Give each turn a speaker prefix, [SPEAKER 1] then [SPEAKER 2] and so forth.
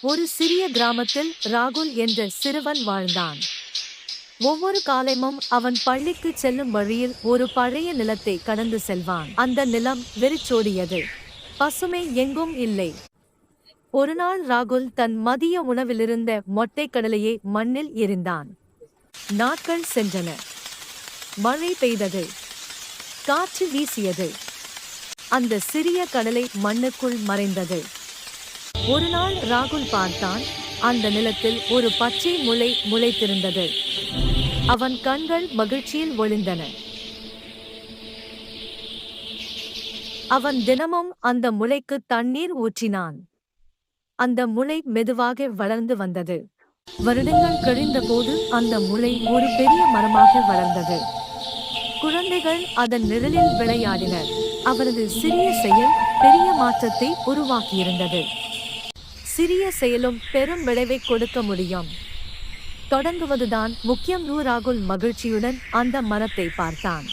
[SPEAKER 1] ஒரு சிறிய கிராமத்தில் ராகுல் என்ற சிறுவன் வாழ்ந்தான். ஒவ்வொரு காலமும் அவன் பள்ளிக்கு செல்லும் வழியில் ஒரு பழைய நிலத்தை கடந்து செல்வான். அந்த நிலம் வெறிச்சோடியது. பசுமை எங்கும் இல்லை. ஒரு நாள் ராகுல் தன் மதிய உணவிலிருந்த மொட்டைக் கடலையை மண்ணில் எரிந்தான் நாட்கள் சென்றன. மழை பெய்தது. காற்று வீசியது. அந்த சிறிய கடலை மண்ணுக்குள் மறைந்தது. ஒரு நாள் ராகுல் பார்த்தான். அந்த நிலத்தில் ஒரு பச்சை முளை முளைத்திருந்தது. அவன் கண்கள் மகிழ்ச்சியில் ஒளிந்தன. அவன் தினமும் அந்த முளைக்கு தண்ணீர் ஊற்றினான். அந்த முளை மெதுவாக வளர்ந்து வந்தது. வருடங்கள் கழிந்தபோது அந்த முளை ஒரு பெரிய மரமாக வளர்ந்தது. குழந்தைகள் அதன் நிழலில் விளையாடினர். அவரது சிறிய செயல் பெரிய மாற்றத்தை உருவாக்கியிருந்தது. சிறிய செயலும் பெரும் விளைவை கொடுக்க முடியும். தொடங்குவதுதான் முக்கியம். ரூ ராகுல் மகிழ்ச்சியுடன் அந்த மரத்தை பார்த்தான்.